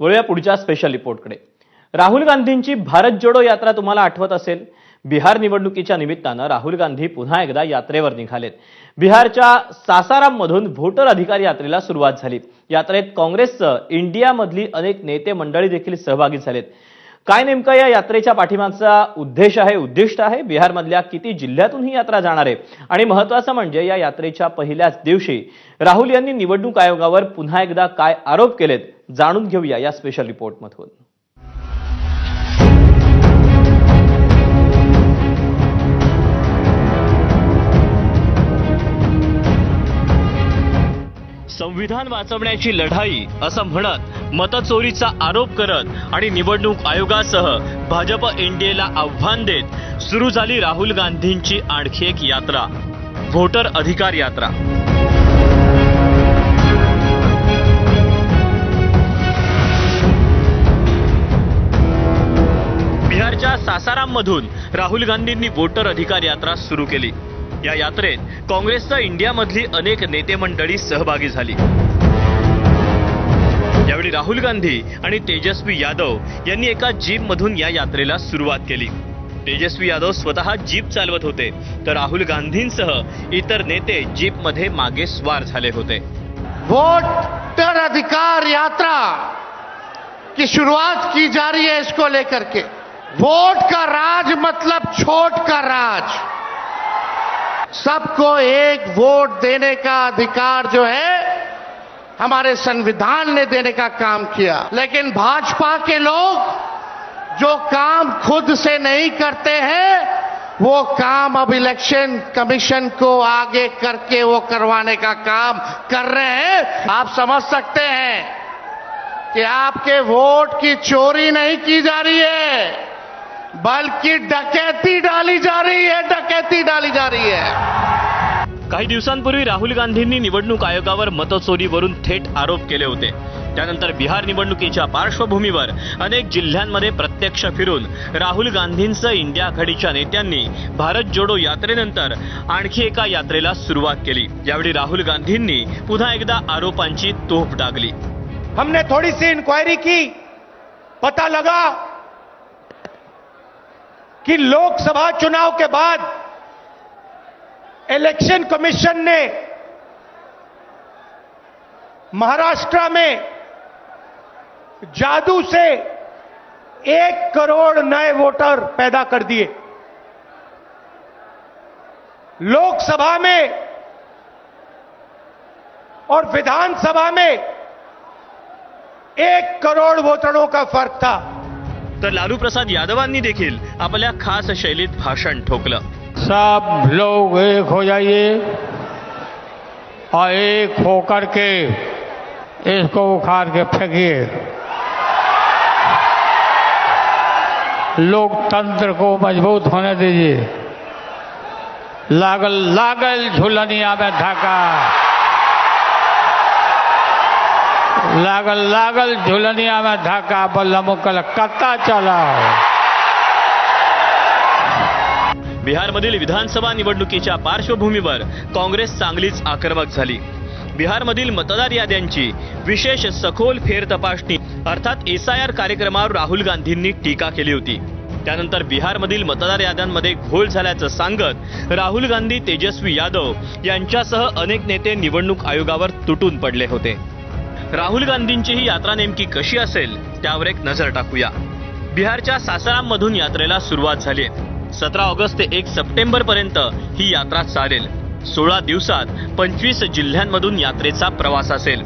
वळूया पुढच्या स्पेशल रिपोर्टकडे राहुल गांधींची भारत जोडो यात्रा तुम्हाला आठवत असेल? बिहार निवडणुकीच्या निमित्तानं राहुल गांधी पुन्हा एकदा यात्रेवर निघालेत. बिहारच्या सासाराममधून व्होटर अधिकार यात्रेला सुरुवात झाली. यात्रेत काँग्रेसचं इंडियामधली अनेक नेते मंडळी देखील सहभागी झालेत. काय नेमका या यात्रेच्या पाठीमागचा उद्देश आहे उद्दिष्ट आहे? बिहारमधल्या किती जिल्ह्यातून ही यात्रा जाणार आहे? आणि महत्वाचं म्हणजे या यात्रेच्या पहिल्याच दिवशी राहुल यांनी निवडणूक आयोगावर पुन्हा एकदा काय आरोप केलेत जाणून घेऊया या स्पेशल रिपोर्टमधून संविधान वाचवण्याची लढाई असं म्हणत मतचोरीचा आरोप करत आणि निवडणूक आयोगासह भाजप एनडीएला आव्हान देत सुरू झाली राहुल गांधींची आणखी एक यात्रा व्होटर अधिकार यात्रा. बिहारच्या सासाराममधून राहुल गांधींनी वोटर अधिकार यात्रा सुरू केली. या यात्रेत काँग्रेसच्या इंडियामधली अनेक नेते मंडळी सहभागी झाली. राहुल गांधी आणि तेजस्वी यादव यांनी एका जीपमधून या यात्रेला सुरुवात केली. तेजस्वी यादव स्वतः जीप चालवत होते. तर राहुल गांधींसह इतर नेते जीपमध्ये मागे स्वार झाले होते. वोटर अधिकार यात्रा की शुरुआत की जा रही है इसको लेकर के। वोट का राज मतलब छोट का राज। सबको एक वोट देने का अधिकार जो है हमारे संविधान ने देने का काम किया। लेकिन भाजपा के लोग जो काम खुद से नहीं करते हैं, वो काम अब इलेक्शन कमीशन को आगे करके वो करवाने का काम कर रहे हैं। आप समझ सकते हैं कि आपके वोट की चोरी नहीं की जा रही है, बल्कि डकैती डाली जा रही है, डकैती डाली जा रही है। काही दिवसांपूर्वी राहुल गांधींनी निवडणूक आयोगावर मतचोरीवरून थेट आरोप केले होते. त्यानंतर बिहार निवडणुकीच्या पार्श्वभूमीवर अनेक जिल्ह्यांमध्ये प्रत्यक्ष फिरून राहुल गांधींचं इंडिया आघाडीच्या नेत्यांनी भारत जोडो यात्रेनंतर आणखी एका यात्रेला सुरुवात केली. यावेळी राहुल गांधींनी पुन्हा एकदा आरोपांची तोफ डागली. हमने थोड़ी सी इन्क्वायरी की पता लगा कि लोकसभा चुनाव के बाद इलेक्शन कमीशन ने महाराष्ट्र में जादू से एक करोड़ नए वोटर पैदा कर दिए। लोकसभा में और विधानसभा में एक करोड़ वोटरों का फ़र्क था। तर लालू प्रसाद यादवांनी देखील आपल्या खास शैलीत भाषण ठोकलं। सब लोग एक हो जाइए और एक होकर के इसको उखाड़ के फेंकिए। लोकतंत्र को मज़बूत होने दीजिए। लागल लागल झुलनिया में धाका लागल लागल झुलनिया में धाका बल्लम कलकत्ता चलाओ। बिहारमधील विधानसभा निवडणुकीच्या पार्श्वभूमीवर काँग्रेस चांगलीच आक्रमक झाली. बिहारमधील मतदार याद्यांची विशेष सखोल फेर तपासणी अर्थात एस आय आर कार्यक्रमावर राहुल गांधींनी टीका केली होती. त्यानंतर बिहारमधील मतदार याद्यांमध्ये घोळ झाल्याचं सांगत राहुल गांधी तेजस्वी यादव यांच्यासह अनेक नेते निवडणूक आयोगावर तुटून पडले होते. राहुल गांधींची ही यात्रा नेमकी कशी असेल त्यावर एक नजर टाकूया. बिहारच्या सासाराममधून यात्रेला सुरुवात झाली आहे. सतरा ऑगस्ट ते एक सप्टेंबर पर्यंत ही यात्रा चालेल. सोळा दिवसात पंचवीस जिल्ह्यांमधून यात्रेचा प्रवास असेल.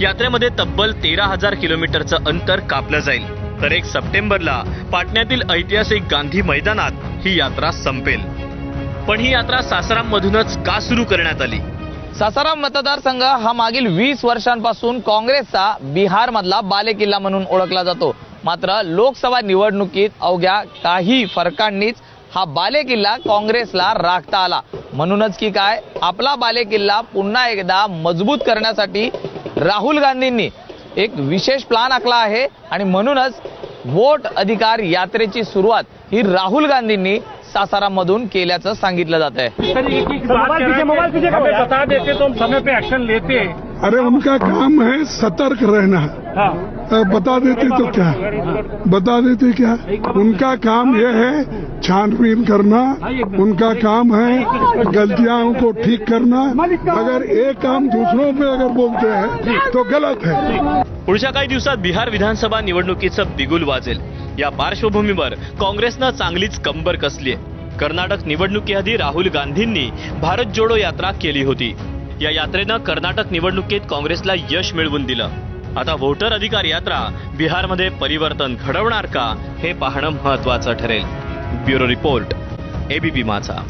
यात्रेमध्ये तब्बल तेरा हजार किलोमीटरचं अंतर कापलं जाईल. तर एक सप्टेंबरला पाटण्यातील ऐतिहासिक गांधी मैदानात ही यात्रा संपेल. पण ही यात्रा सासाराममधूनच का सुरू करण्यात आली? सासाराम मतदारसंघ हा मागील वीस वर्षांपासून काँग्रेसचा बिहार मधला बालेकिल्ला म्हणून ओळखला जातो. मात्र लोकसभा निवडणुकीत अवघ्या काही फरकांनीच हा बालेकिल्ला काँग्रेसला राखता आला. म्हणूनच की काय आपला बालेकिल्ला पुन्हा एकदा मजबूत करण्यासाठी राहुल गांधींनी एक विशेष प्लान आखला आहे आणि म्हणूनच वोट अधिकार यात्रेची सुरुवात ही राहुल गांधींनी सासाराम मधून केल्याचं सांगितलं जात आहे. अरे उनका काम है सतर्क रहना। अ, बता देते तो क्या? बता देते क्या? उनका काम यह है छानबीन करना। उनका काम है गलतियां को ठीक करना। अगर एक काम दूसरों पे अगर बोलते हैं तो गलत है। पुढच्या काही दिवसात बिहार विधानसभा निवडणुकीचं बिगुल वाजेल. या पार्श्वभूमीवर काँग्रेसनं चांगलीच कंबर कसलीय कर्नाटक निवडणुकीआधी राहुल गांधींनी भारत जोडो यात्रा केली होती. या यात्रेनं कर्नाटक निवडणुकीत काँग्रेसला यश मिळवून दिलं. आता व्होटर अधिकार यात्रा बिहारमध्ये परिवर्तन घडवणार का हे पाहणं महत्वाचं ठरेल. ब्युरो रिपोर्ट एबीपी माझा